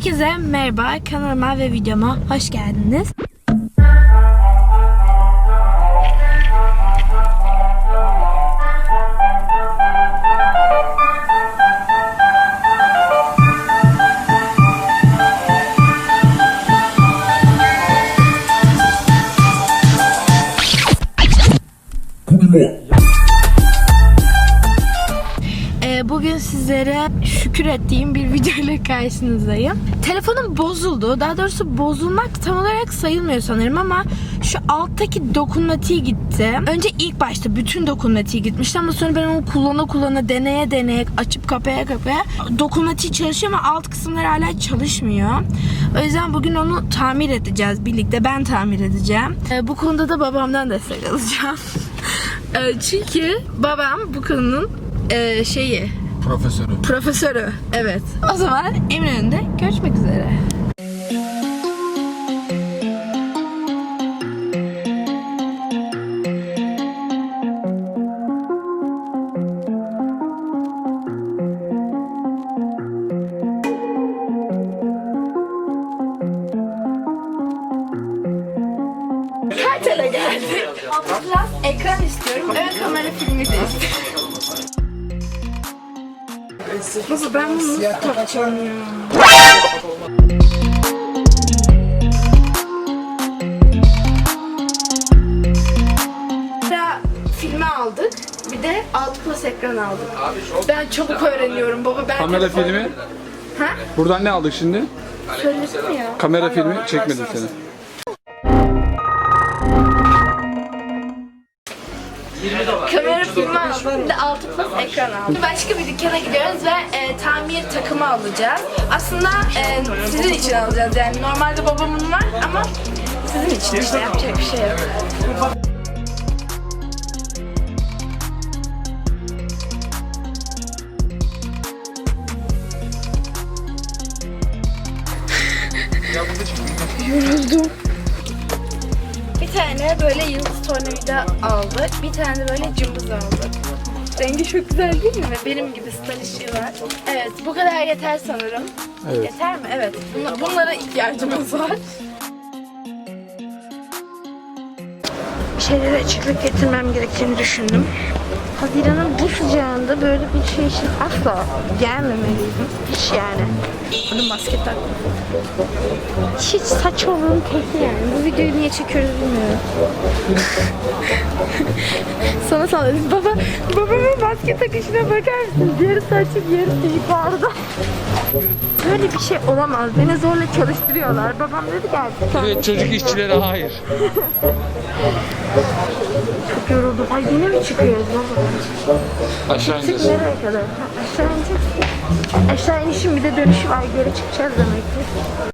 Herkese merhaba, kanalıma ve videoma hoş geldiniz. Bugün sizlere şükür ettiğim bir video ile karşınızdayım. Telefonum bozuldu. Daha doğrusu bozulmak tam olarak sayılmıyor sanırım ama şu alttaki dokunmatiği gitti. Önce ilk başta bütün dokunmatiği gitmişti ama sonra ben onu kullana kullana deneye deneye açıp kapaya kapaya dokunmatiği çalışıyor ama alt kısımlar hala çalışmıyor. O yüzden bugün onu tamir edeceğiz birlikte. Ben tamir edeceğim. Ee, bu konuda da babamdan destek alacağım. Ee, Çünkü babam bu konunun e, şeyi Profesörü. profesörü. Evet. O zaman Eminönü'nde görüşmek üzere. Kartele geldik. Biraz ekran istiyorum. Ön kamera filmi de istiyorum. Nasıl ben bunu nasıl takacağım ya? Filmi aldık. Bir de 6 plus ekran aldık. Ben çabuk öğreniyorum baba. Ben Kamera telefon- filmi. Ha? Buradan ne aldık şimdi? Söyledim ya. Kamera filmi çekmedim seni. Kamera filmi aldım. Bir de 6 plus ekran aldım. Başka bir dükkana gidiyoruz ve e, tamir takımı alacağız. Aslında e, sizin için alacağız yani. Normalde babamın var ama sizin için işte yapacak bir şey yok. Yoruldum. Tane böyle yıldız tornavida aldık. Bir tane de böyle cımbız aldık. Rengi çok güzel değil mi? Benim gibi stylish var. Evet bu kadar yeter sanırım. Evet. Yeter mi? Evet. Bunla- bunlara ihtiyacımız var. Bir şeylere açıklık getirmem gerektiğini düşündüm. Haziran'ın bu sıcağında böyle bir şey için asla gelmemeliydim. Hiç yani. Bunu maske taktım. Hiç saç olduğunu kesin yani. Bu videoyu niye çekiyoruz bilmiyorum. Sana salladım. Baba, babamın maske takışına bakar mısın? Yarı saçım yarısı yukarıda. Böyle bir şey olamaz. Beni zorla çalıştırıyorlar. Babam dedi gel. Evet çocuk işçilere hayır. Çok yoruldum. Ay yine mi çıkıyoruz baba? Aşağı ineceğiz. nereye kadar? Ha, aşağı ineceksin. Aşağı inişin bir de dönüşü var. Geri çıkacağız demek ki.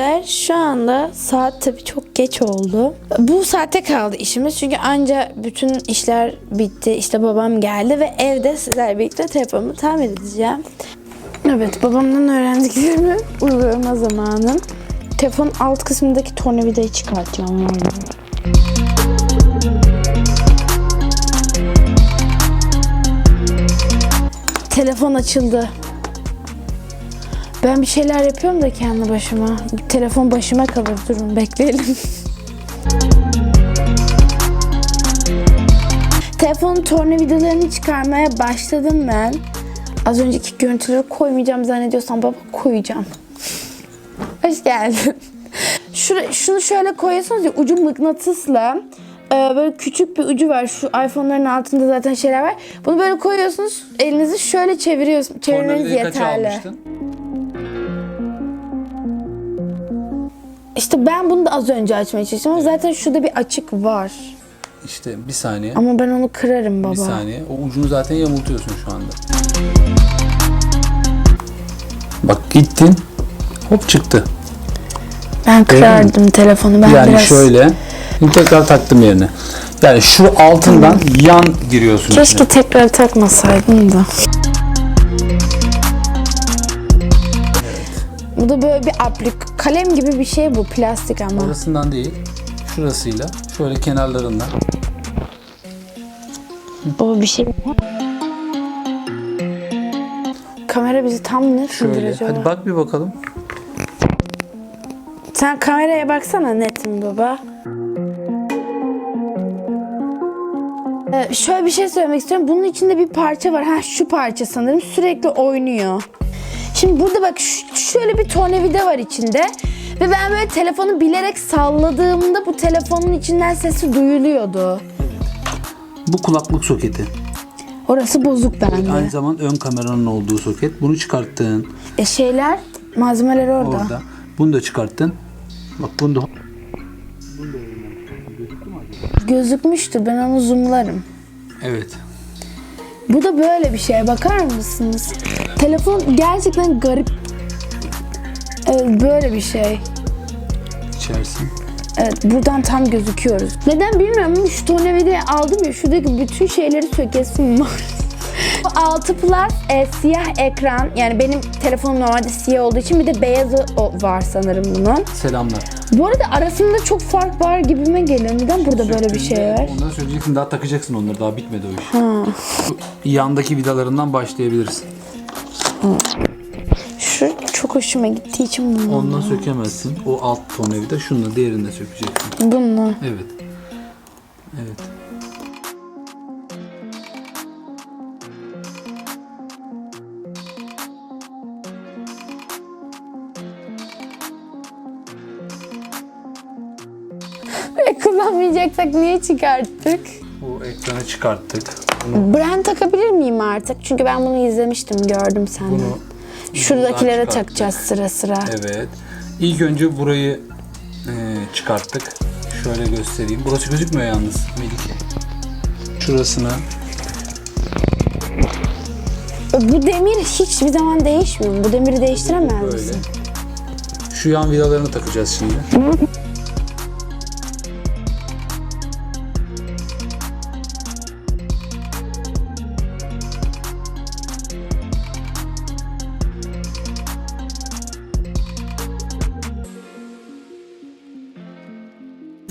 Arkadaşlar şu anda saat tabii çok geç oldu. Bu saate kaldı işimiz çünkü anca bütün işler bitti. İşte babam geldi ve evde sizlerle birlikte telefonumu tamir edeceğim. Evet babamdan öğrendiklerimi uygulama zamanı. Telefonun alt kısmındaki tornavidayı çıkartacağım. vallahi. Telefon açıldı. Ben bir şeyler yapıyorum da kendi başıma. Telefon başıma kalır. Durun bekleyelim. Telefonun tornavidalarını çıkarmaya başladım ben. Az önceki görüntüleri koymayacağım zannediyorsam baba koyacağım. Hoş geldin. Şura, şunu şöyle koyuyorsunuz ya ucu mıknatısla e, böyle küçük bir ucu var. Şu iPhone'ların altında zaten şeyler var. Bunu böyle koyuyorsunuz. Elinizi şöyle çeviriyorsunuz. Çevirmeniz yeterli. almıştın? İşte ben bunu da az önce açmaya çalıştım ama zaten şurada bir açık var. İşte bir saniye. Ama ben onu kırarım baba. Bir saniye. O ucunu zaten yamultuyorsun şu anda. Bak gittin. Hop çıktı. Ben kırardım telefonu. Ben yani biraz şöyle. Şimdi tekrar taktım yerine. Yani şu altından yan giriyorsun Keşke içine. tekrar takmasaydım da. Bu da böyle bir aplik kalem gibi bir şey bu plastik ama. Orasından değil. Şurasıyla şöyle kenarlarından. O bir şey. Kamera bizi tam ne Şöyle. acaba? Hadi bak bir bakalım. Sen kameraya baksana netim baba. Ee, şöyle bir şey söylemek istiyorum. Bunun içinde bir parça var. Ha şu parça sanırım sürekli oynuyor. Şimdi burada bak şöyle bir tornavida var içinde. Ve ben böyle telefonu bilerek salladığımda bu telefonun içinden sesi duyuluyordu. Bu kulaklık soketi. Orası bozuk bende. Aynı zamanda ön kameranın olduğu soket. Bunu çıkarttın E şeyler, malzemeler orada. orada. Bunu da çıkarttın. Bak bunu da Gözükmüştür. Ben onu zoomlarım. Evet. Bu da böyle bir şeye bakar mısınız? Telefon gerçekten garip. Evet, böyle bir şey. İçersin. Evet buradan tam gözüküyoruz. Neden bilmiyorum ama şu tornavidayı aldım ya şuradaki bütün şeyleri sökesim var. Bu 6 Plus e, siyah ekran yani benim telefonum normalde siyah olduğu için bir de beyazı o- var sanırım bunun. Selamlar. Bu arada arasında çok fark var gibime geliyor. Neden burada böyle bir şey var? Onları söyleyeceksin daha takacaksın onları daha bitmedi o iş. Şu Yandaki vidalarından başlayabilirsin. Şu çok hoşuma gittiği için bunu. Ondan sökemezsin. O alt tornavida şununla diğerini de sökeceksin. Bununla. Evet. Evet. E, kullanmayacaksak niye çıkarttık? Bu ekranı çıkarttık. Brand takabilir miyim artık? Çünkü ben bunu izlemiştim, gördüm senden. bunu Şuradakilere çıkarttık. takacağız sıra sıra. Evet. İlk önce burayı e, çıkarttık. Şöyle göstereyim. Burası gözükmüyor yalnız Melike. Şurasına Bu demir hiçbir zaman değişmiyor. Bu demiri değiştiremez böyle. misin? Şu yan vidalarını takacağız şimdi.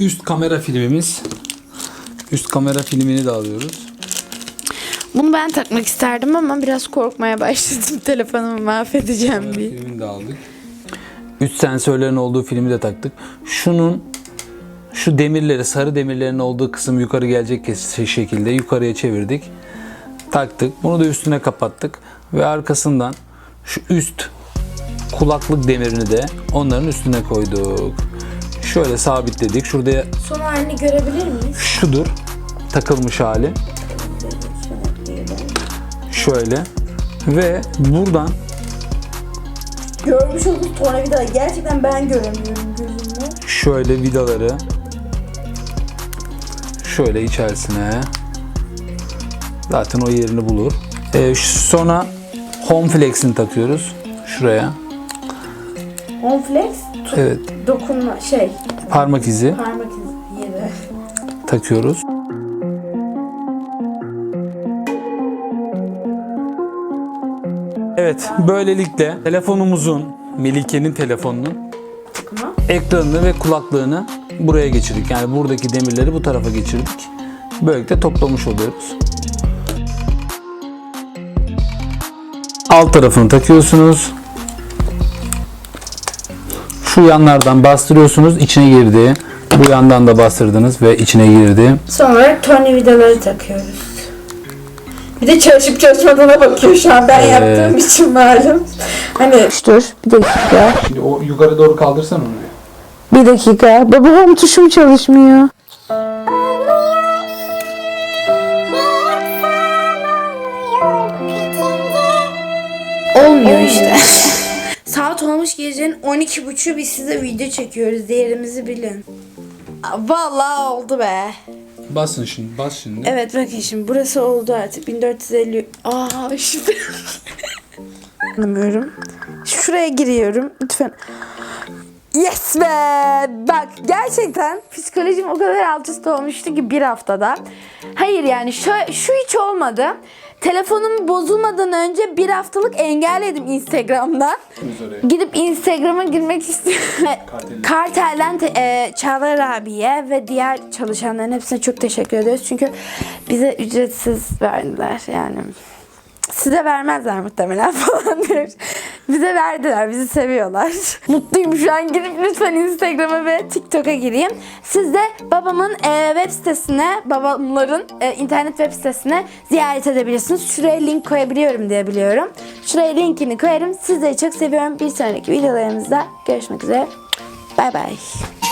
Üst kamera filmimiz. Üst kamera filmini de alıyoruz. Bunu ben takmak isterdim ama biraz korkmaya başladım. Telefonumu mahvedeceğim diye. Filmini de aldık. Üst sensörlerin olduğu filmi de taktık. Şunun şu demirleri, sarı demirlerin olduğu kısım yukarı gelecek kes- şekilde yukarıya çevirdik. Taktık. Bunu da üstüne kapattık. Ve arkasından şu üst kulaklık demirini de onların üstüne koyduk. Şöyle sabitledik. Şurada Son halini görebilir miyiz? şudur takılmış hali. Şöyle. Ve buradan Görmüş olduğunuz tornavida gerçekten ben göremiyorum gözümle. şöyle vidaları şöyle içerisine zaten o yerini bulur. Ee, şu- sonra home flex'ini takıyoruz şuraya. Homeflex Evet, dokunma şey parmak izi parmak izi yeri. takıyoruz. Evet, böylelikle telefonumuzun, Melike'nin telefonunun ekranını ve kulaklığını buraya geçirdik. Yani buradaki demirleri bu tarafa geçirdik. Böylelikle toplamış oluyoruz. Alt tarafını takıyorsunuz. Şu yanlardan bastırıyorsunuz, içine girdi. Bu yandan da bastırdınız ve içine girdi. Son olarak tornavidaları takıyoruz. Bir de çalışıp çalışmadığına bakıyor şu an ben Evet. yaptığım için malum. Hani dur bir dakika. Şimdi o yukarı doğru kaldırsan onu. Bir dakika. Baba home tuşum çalışmıyor. Olmuş gecenin 12.30'u biz size video çekiyoruz. Değerimizi bilin. Vallahi oldu be. Basın şimdi, bas şimdi. Evet bakın şimdi burası oldu artık 1450. Aa şüphe. Anlamıyorum. Şuraya giriyorum lütfen. Yes be! Bak gerçekten psikolojim o kadar alt üst olmuştu ki bir haftada. Hayır yani şu, şu hiç olmadı. Telefonum bozulmadan önce bir haftalık engelledim Instagram'dan. Gidip Instagram'a girmek istiyorum. Kartel'den te- e, Çağlar abiye ve diğer çalışanların hepsine çok teşekkür ediyoruz. Çünkü bize ücretsiz verdiler yani. Size vermezler muhtemelen falan diyor. Bize verdiler, bizi seviyorlar. Mutluyum şu an gidip lütfen Instagram'a ve TikTok'a gireyim. Siz de babamın e, web sitesine, babamların e, internet web sitesine ziyaret edebilirsiniz. Şuraya link koyabiliyorum diye biliyorum. Şuraya linkini koyarım. Sizleri çok seviyorum. Bir sonraki videolarımızda görüşmek üzere. Bay bay.